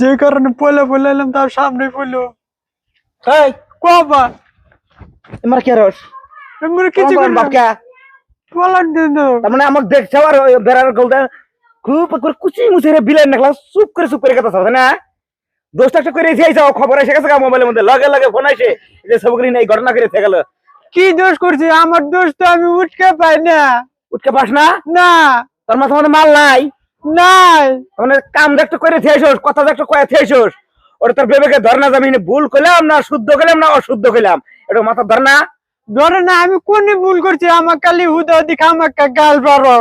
যে কারণে পয়লা পয়লা এলাম তার সামনে পড়ল। এই কবা আমার কে রস? এমন কিছু কিছু বাপকা? পলান দিন তার মানে আর বেড়ার গলদা খুব করে কুচি নাকলা চুপ করে চুপ করে কথা না? দোষটা একটা করে এসে যাও খবর এসে গেছে মোবাইলের মধ্যে। লগে লগে ফোন আসে এই যে সবগুলি এই ঘটনা করে থেকে গেল। কি দোষ করছি? আমার দোষ তো আমি উঠকে পাই না। উঠকে পাস না? না। তোর মাথা মাল নাই? নাই। মানে কাম দেখতে করে থেয়েছোস কথা দেখতে কয়ে থেয়েছোস ওটা তোর বেবেকে ধর না যাবি ভুল করলাম না শুদ্ধ করলাম না অশুদ্ধ করলাম এটা মাথা ধর না। ধরে না আমি কোন ভুল করছি? আমার খালি হুদা দিখা আমাকে গাল পারো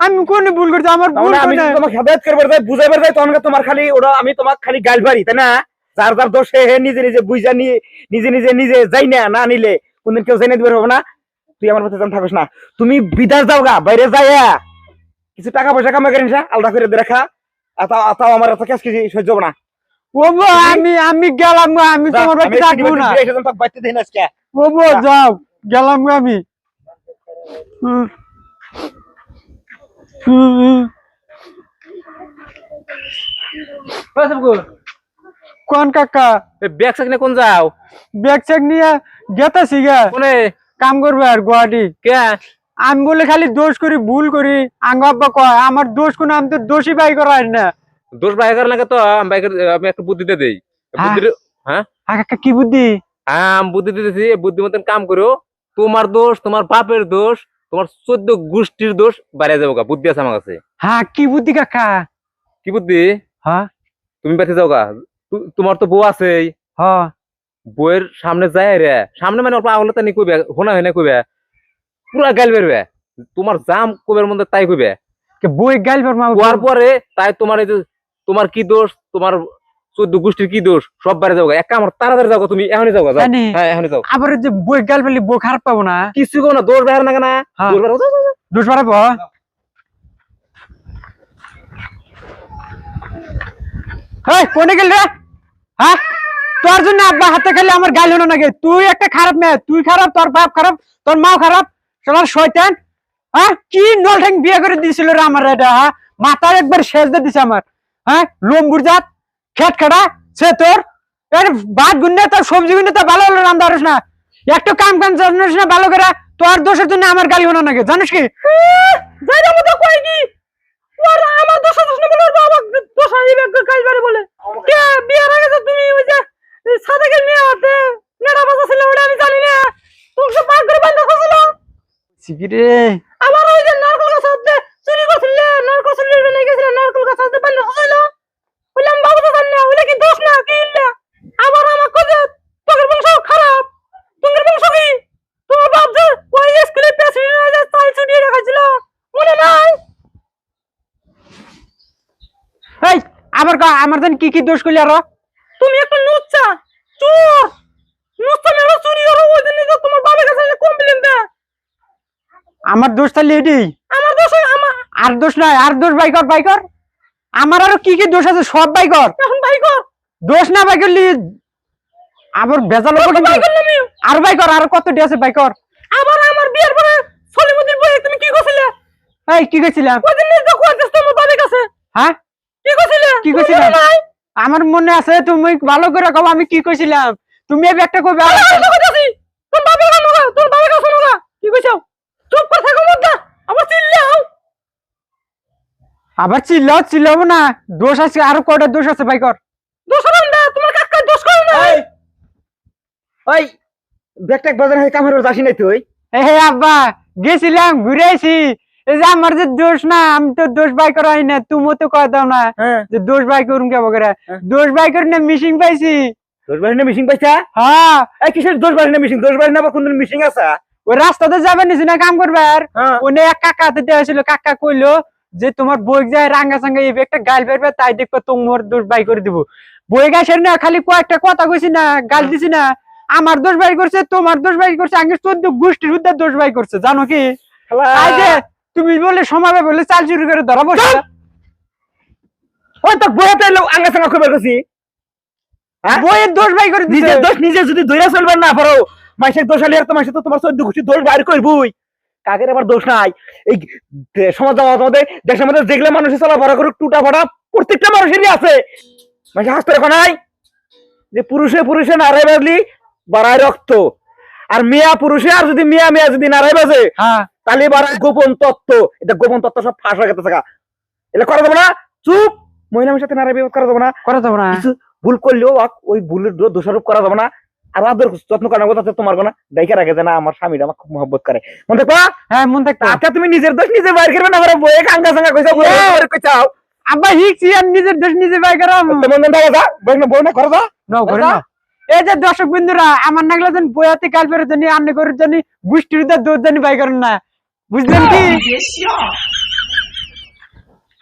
আমি কোন ভুল করছি? আমার ভুল আমি? তোমাকে হেদায়ত করবার যাই তখন তোমার খালি ওটা আমি তোমাকে খালি গাল পারি তাই না? যার যার দোষ হে নিজে নিজে বুঝা নিয়ে নিজে নিজে নিজে যাই না না নিলে কোনদিন কেউ জানিয়ে দিবে হবে না। তুই আমার প্রতি থাকিস না। তুমি বিদেশ যাও গা বাইরে যাইয়া। কিছু টাকা পয়সা কামাই করেন আলাদা করে দেখা তাও আমার এত কিছু সহ্য না। ও বো, আমি আমি গেলাম আমি যা, তোমার বাড়িতে থাকব না। ফিরে এসে তোকে বাড়িতে দেখি আজকে। ও যাও গেলাম আমি। কোন কাকা? ব্যাগ সাকনে কোন যাও? ব্যাগ চেক নিয়ে গেতাছি গা। কাম করবে আর গুয়াহাটি। কে? আমি বলে খালি দোষ করি ভুল করি। আঙ্গ কয় আমার দোষ কোনো আমি তো দোষী বাই করাই না। দোষ বাইকের লাগে তো আমি একটা বুদ্ধি দিয়ে দেই। হ্যাঁ। বুদ্ধি হ্যাঁ? কাকা কি বুদ্ধি? হ্যাঁ আমি বুদ্ধি দিতেছি বুদ্ধি মতন কাম করো। তোমার দোষ তোমার বাপের দোষ তোমার চোদ্দ গোষ্ঠীর দোষ বাইরে যাব গা বুদ্ধি আছে আমার কাছে। হ্যাঁ কি বুদ্ধি কাকা? কি বুদ্ধি? হ্যাঁ। তুমি বেঁচে যাও গা। তোমার তো বউ আছেই। হ্যাঁ। বউয়ের সামনে যায় রে। সামনে মানে অল্প আগলে তাই কইবে হোনা হয় না কইবে। পুরা গাইল বেরবে তোমার জাম কবের মধ্যে তাই কইবে? কে বই মা হওয়ার পরে তাই তোমার এই যে তোমার কি দোষ? তোমার চোদ্দ গোষ্ঠীর কি দোষ? সব বাইরে যাও এক কাম করো, তাড়াতাড়ি যাও তুমি এখনই যাও। হ্যাঁ এখনই যাও। আবার যে বই পেলি বই খারাপ পাবো না। কিছু কো না দোষ বাইরে না হ্যাঁ। দোষ বাইরে কোনে গেল রে? হ্যাঁ? তোর জন্য আব্বা হাতে খেলে আমার গাইল হলো নাকি তুই একটা খারাপ মেয়ে তুই খারাপ তোর বাপ খারাপ তোর মাও খারাপ। শয়তান হ্যাঁ? কি বিয়ে করে দিয়েছিল রে আমার এটা হ্যাঁ? মাথার একবার দিয়ে দিছে আমার হ্যাঁ? লম্বুর জাত, খেট খাড়া সে তোর, এর ভাত গুন্নে তোর সবজি গুন্নে তো ভালো হলো রান্না পারিস না। একটু কাম কাম জানিস না, ভালো করে, তোর দোষের জন্য আমার গালি হলো নাকি জানিস কি? মতো কই কি? আমার দোষ দোষ বলে বাবা দোষ বলে। কে? আগে তো তুমি ওই যে সাদাকে নিয়ে আতে নেড়া বাজা ছিল ওটা আমি জানি না তুমি সব পাক করে বন্ধ করছিল সিকিরে আমার ওই যে নারকল গাছ হতে চুরি করছিল নারকল চুরি করে নিয়ে গেছিল নারকল গাছ করছিল বললাম বাবু তো জানি না ওইটা কি দোষ না কি ইল্লা আবার আমার কাছে তোর বংশ খারাপ। তোমার বংশ কি? তোমার বাপ যে ওই স্কুলে হয়ে যায় তাই চুরিয়ে রেখেছিল মনে নাই? এই আবার আমার জানি কি কি দোষ করলি আরও? তুমি একটা নুচ্চা চোর নুচ্চা মেরে চুরি হলো ওই দিন তো তোমার বাবার কাছে কমপ্লেন দে আমার দোষ তাহলে এটি আমার দোষ আমার। আর দোষ নাই আর দোষ বাই কর বাই কর আমার আরও কি কি দোষ আছে? সব বাই কর এখন বাই কর দোষ না বাই করলি আবার বেজাল। আর বাই কর আর কত আছে বাই কর আবার আমার বিয়ের পরে সলিমুদ্দিন বই তুমি কি কইছিলে? এই কি কইছিলাম ওই দিন তো কইছিস তোমার বাবার কাছে। হ্যাঁ? কি কইছিলে? কি কইছিলাম আমার মনে আছে তুমি ভালো করে কও আমি কি কইছিলাম। তুমি একটা কইবে আর তোর বাবা না তোর বাবা কাছে না কি কইছাও চুপ করে থাকো মত আবার চিল্লাও আবার চিল্লাও চিল্লাবো না। দোষ আছে আরও কয়টা দোষ আছে ভাই কর। দোষ হবে না তোমার কাকা দোষ করে না। ওই বাজার হয়ে কামের আসি নাই তুই। হে আব্বা গেছিলাম ঘুরে আইছি। এই যে আমার যে দোষ না আমি তো দোষ বাই করাই না তুমি তো কয় দাও না হ্যাঁ। যে দোষ বাই করুম কে বগরে। হ্যাঁ। দোষ বাই করে না মিশিং পাইছি। দোষ বাড়ি না মিশিং পাইছা? হ্যাঁ। এই কিসের দোষ বাড়ি না মিশিং দোষ বাড়ি না আবার কোনদিন মিশিং আছে? ওই রাস্তাতে যাবে নিছি না কাম করবে আর? হ্যাঁ। ওনে এক কাকা হাতে দেওয়া ছিল কাকা কইলো যে তোমার বই যায় রাঙ্গা সাঙ্গা এই একটা গাল বেরবে তাই দেখব তোমার দোষ বাই করে দিব। বই গাছের না খালি কয়েকটা কথা কইছি না গাল দিছি না। আমার দোষ বাই করছে তোমার দোষ বাই করছে আগে চোদ্দ গোষ্ঠীর উদ্ধার দোষ বাই করছে জানো কি? তুমি বলে সমাবে বলে চাল চুরি করে ধরা বসে ওই তো বইতে আঙ্গা সাঙ্গা খবর করছি। হ্যাঁ? বইয়ের দোষ বাই করে নিজের দোষ নিজে যদি ধরে চলবার না পারো মাসের দোষ আলি আর তো মাসে তো তোমার চোদ্দ ঘুষি দোষ বাইর করবই কাকের আবার দোষ নাই? এই সমাজ আমাদের দেশের মধ্যে যেগুলো মানুষের চলাফেরা করুক টুটা ফাটা প্রত্যেকটা মানুষেরই আছে। মানে হাসতে রেখো নাই যে পুরুষে পুরুষে নারাই বাজলি বাড়ায় রক্ত। আর মিয়া পুরুষে আর যদি মিয়া মিয়া যদি নারাই বাজে হ্যাঁ। তাহলে বাড়ায় গোপন তত্ত্ব। এটা গোপন তত্ত্ব সব ফাঁস হয়ে গেছে থাকা এটা করা যাবে না। চুপ! মহিলার সাথে নারাই বিবাদ করা যাবে না। করা দেবো না। ভুল করলেও ওই ভুলের দোষারোপ করা যাবে না। আর আদর যত্ন করার কথা তোমার কোনো? দেখে রাখে যে না আমার স্বামীরা আমার খুব মহব্বত করে। মনে দেখবা হ্যাঁ মন আচ্ছা তুমি নিজের দোষ নিজে বাইর করবে না আমার বইয়ে কাঙ্গা সাঙ্গা কইছা বইয়ে কইছাও আব্বা হিকছি আর নিজের দেশ নিজে বাই করাম। মন যা। বই না বই না করো যা। করে না। এই যে দর্শক বিন্দুরা আমার নাগলা যেন বইয়াতে কাল ফেরত জানি আন্নে করার জানি গোষ্ঠীর দুধ জানি বাই করেন না। বুঝলেন কি?